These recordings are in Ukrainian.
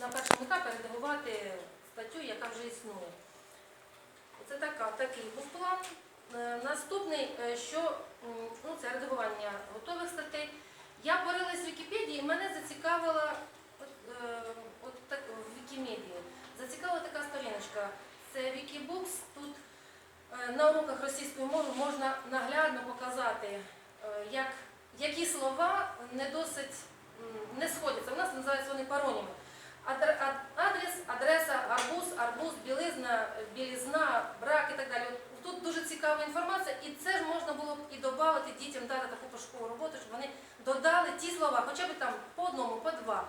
на першому етапі редагувати статтю, яка вже існує. Це така, такий був план. Е, Наступний, е, що ну, це редагування готових статей. Я порилась в Вікіпедії і мене зацікавила от, е, от так, в Вікімедії. Зацікавила така сторіночка. Це Wikibooks. Тут на уроках російської мови можна наглядно показати, як, які слова не досить не сходяться. У нас називаються вони пароніми. Адр- ад- Адрес, адреса, арбуз, арбуз, білизна, білізна, брак і так далі. Тут дуже цікава інформація, і це ж можна було б і додати дітям дати таку пошукову роботу, щоб вони додали ті слова, хоча б там по одному, по два.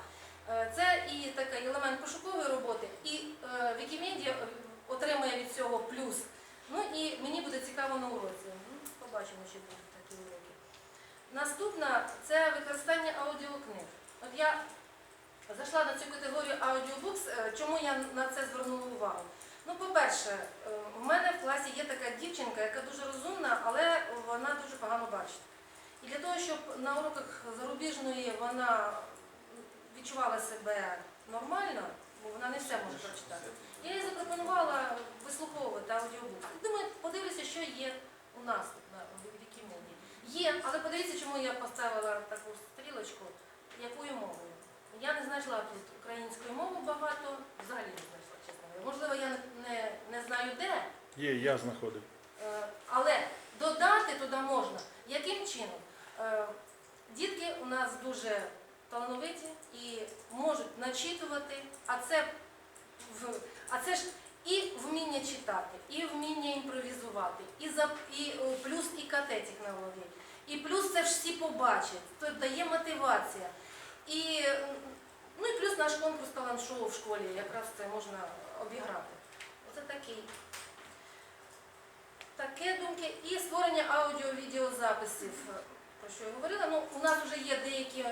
Е, Це і такий елемент пошукової роботи, і е, Вікімедія отримає від цього плюс. Ну і мені буде цікаво на уроці. Ну, Побачимо, чи будуть такі уроки. Наступна це використання аудіокниг. От я зайшла на цю категорію аудіобукс. Е, Чому я на це звернула увагу? Ну, по-перше, е, у мене в класі є така дівчинка, яка дуже розумна, але вона дуже погано бачить. І для того, щоб на уроках зарубіжної вона відчувала себе нормально, бо вона не все може прочитати, я їй запропонувала вислуховувати аудіобук. Думаю, подивлюся, що є у нас тут на Вікімедії. Є, але подивіться, чому я поставила таку стрілочку, якою мовою. Я не знайшла тут української мови багато, взагалі не знайшла, чесно говоря. Можливо, я не, не, знаю де, Є, я знаходив. Е, Але додати туди можна. Яким чином? Е, Дітки у нас дуже талановиті і можуть начитувати, а це, в- а це ж і вміння читати, і вміння імпровізувати, і, за, і о, плюс і катетик на голові. І плюс це ж всі побачать, то дає мотивація. І, м, ну і плюс наш конкурс талант-шоу в школі, якраз це можна обіграти. Оце такий Таке думки і створення аудіо-відеозаписів, про що я говорила. Ну, у нас вже є деякі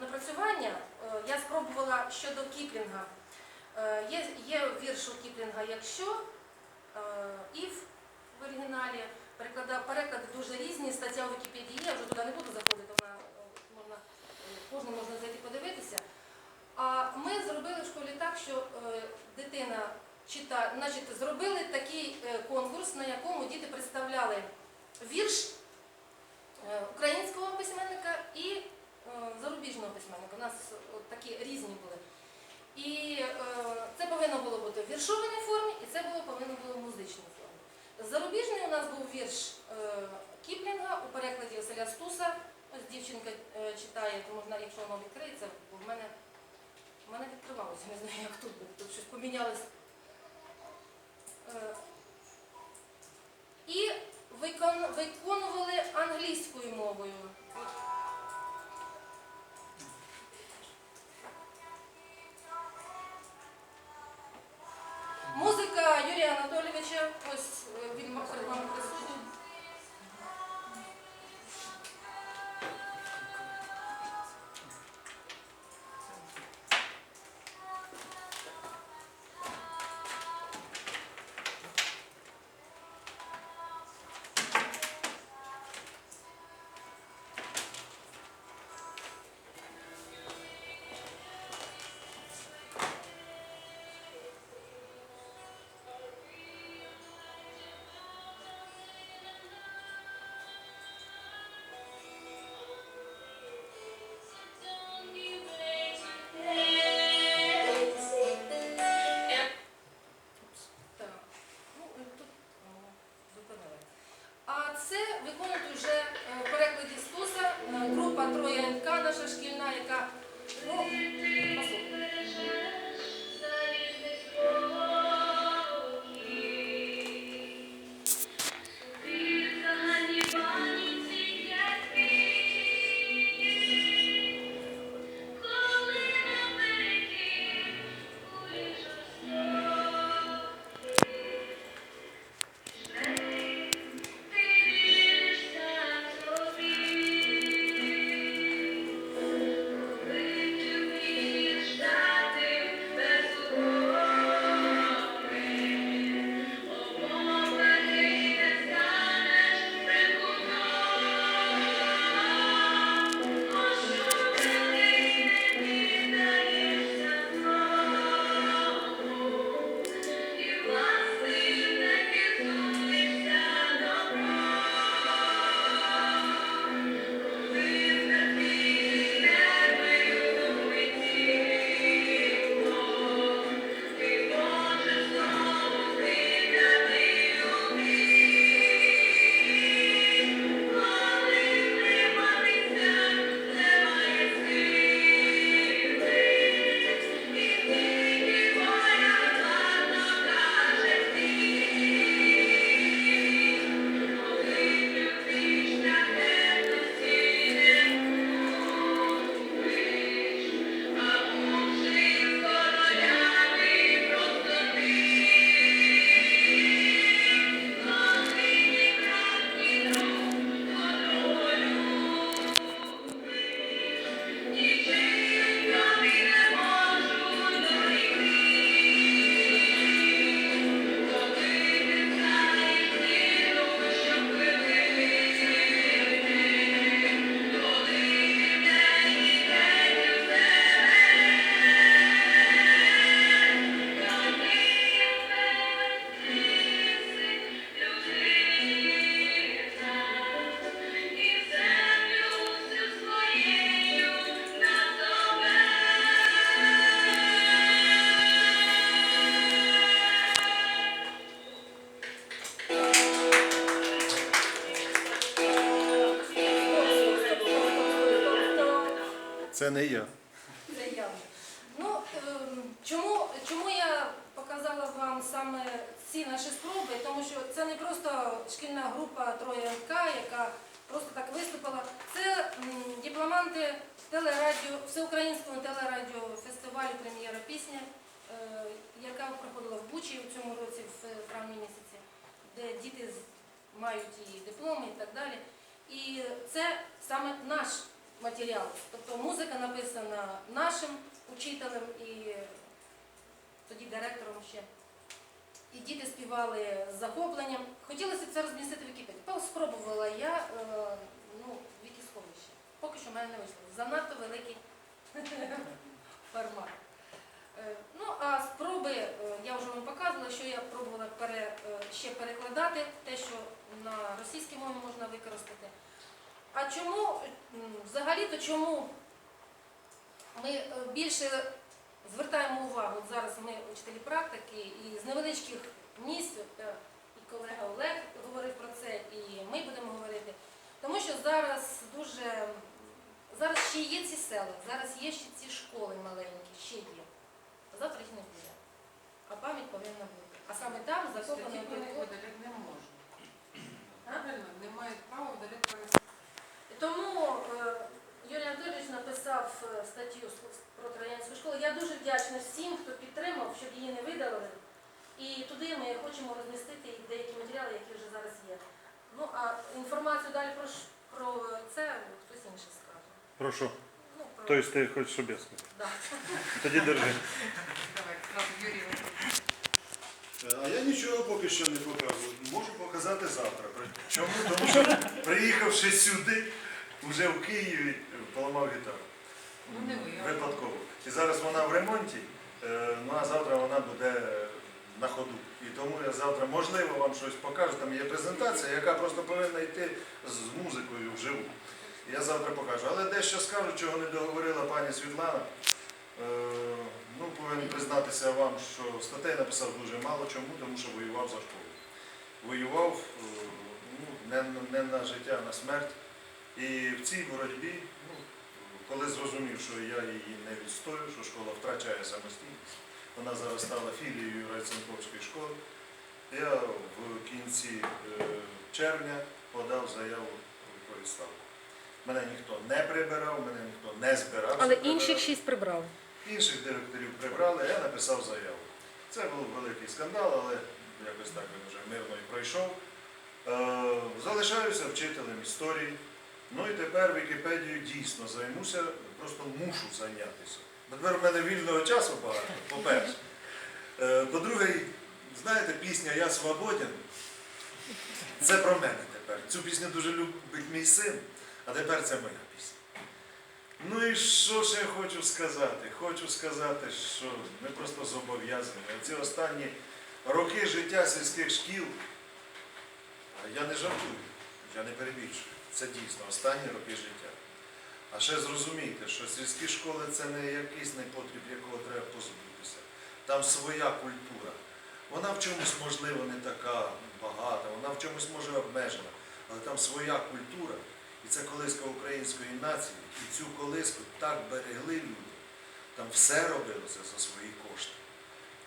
напрацювання. Е, Я спробувала щодо Кіплінга. Е, Є, є вірш у Кіплінга «Якщо» е, «If» в оригіналі. Переклади, дуже різні, стаття у Вікіпедії я вже туди не буду заходити, можна, е, можна зайти подивитися. А ми зробили в школі так, що е, дитина читає, значить, зробили такий е, конкурс, на якому діти представляли вірш е, українського письменника і зарубіжного письменника. У нас такі різні були. І це повинно було бути в віршованій формі, і це повинно було в музичній формі. Зарубіжний у нас був вірш Кіплінга у перекладі Василя Стуса. Ось дівчинка читає, можна, якщо воно відкриється, бо в мене, в мене відкривалося, не знаю, як тут, буде, тут щось помінялось. Е, І виконували англійською мовою. Музика Юрія Анатолійовича, ось е, він перед вами присутній. Це не я. Це я. Ну, ем, чому, чому я показала вам саме ці наші спроби? Тому що це не просто шкільна група Троє МК, яка просто так виступила. Це дипломанти телерадіо, всеукраїнського телерадіофестивалю Прем'єра пісня, е, яка проходила в Бучі в цьому році, в травні місяці, де діти мають і дипломи і так далі. І це саме наш матеріал. Тобто музика написана нашим учителем і тоді директором ще. І діти співали з захопленням. Хотілося це розмістити в Вікіпедії. Спробувала я е, ну, вікісховище. Поки що в мене не вийшло. Занадто великий формат. Е, Ну, а спроби, е, я вже вам показувала, що я пробувала пере, ще перекладати те, що на російській мові можна використати. А чому, взагалі-то чому ми е, більше звертаємо увагу, от зараз ми учителі практики, і з невеличких місць, е, і колега Олег говорив про це, і ми будемо говорити, тому що зараз дуже, зараз ще є ці села, зараз є ще ці школи маленькі, ще є. А завтра їх не буде. А пам'ять повинна бути. А саме там закопаний обов'язково. видаляти не можна. Правильно? Не мають права них. Тому е, Юрій Анатолійович написав е, статтю про троянську школу. Я дуже вдячна всім, хто підтримав, щоб її не видалили. І туди ми хочемо розмістити деякі матеріали, які вже зараз є. Ну а інформацію далі про, про це хтось інший скаже. Прошу. Ну, про... Тобто ти хочеш, щоб я сказав. да. Тоді держи. Юрій. А я нічого поки що не показую. Можу показати завтра. Чому? Тому що приїхавши сюди, вже в Києві поламав гітару. Ну, не ви, Випадково. І зараз вона в ремонті, е, ну а завтра вона буде на ходу. І тому я завтра, можливо, вам щось покажу. Там є презентація, яка просто повинна йти з музикою вживу. Я завтра покажу. Але дещо скажу, чого не договорила пані Світлана. Е, Ну, повинен признатися вам, що статей написав дуже мало чому, тому що воював за школу. Воював е, ну, не, не на життя, а на смерть. І в цій боротьбі, ну, коли зрозумів, що я її не відстою, що школа втрачає самостійність, вона зараз стала філією Райценковської школи, я в кінці е, червня подав заяву про відставку. Мене ніхто не прибирав, мене ніхто не збирав. Але інших шість прибрали. Інших директорів прибрали, я написав заяву. Це був великий скандал, але якось так він вже мирно і пройшов. Е, залишаюся вчителем історії. Ну і тепер Вікіпедією дійсно займуся, просто мушу зайнятися. Тепер в мене вільного часу багато, по-перше. Е, по-друге, знаєте, пісня Я свободен. Це про мене тепер. Цю пісню дуже любить мій син, а тепер це моя пісня. Ну і що ж я хочу сказати? Хочу сказати, що ми просто зобов'язані. Ці останні роки життя сільських шкіл, я не жартую, я не перебільшую. Це дійсно останні роки життя. А ще зрозумійте, що сільські школи це не якийсь непотріб, якого треба позбутися. Там своя культура. Вона в чомусь, можливо, не така багата, вона в чомусь може обмежена, але там своя культура. І це колиска української нації. І цю колиску так берегли люди. Там все робилося за свої кошти.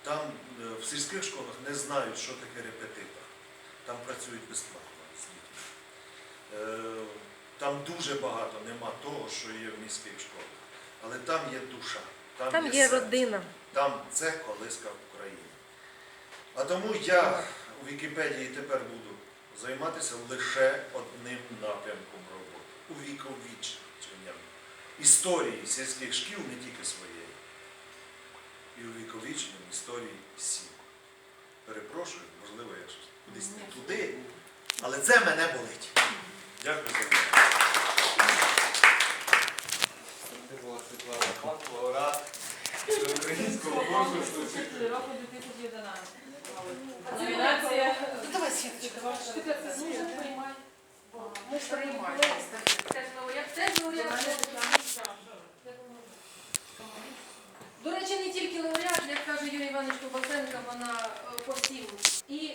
Там е, в сільських школах не знають, що таке репетитор. Там працюють безплатно Там дуже багато нема того, що є в міських школах. Але там є душа, там, Там є серце. родина. Там це колиска України. А тому я у Вікіпедії тепер буду займатися лише одним напрямком роботи увіковіченням історії сільських шкіл не тільки своєї. І увіковіченням історії сіл. Перепрошую, можливо, я щось кудись не туди, але це мене болить. Дякую Це була Світлана Пак, лауреат українського конкурсу. Року 2011. Номінація. Ну, давай світочка. Ми ж приймаємо. До речі, не тільки лауреат, як каже Юрій Іванович Кубасенко, вона е, по посів. І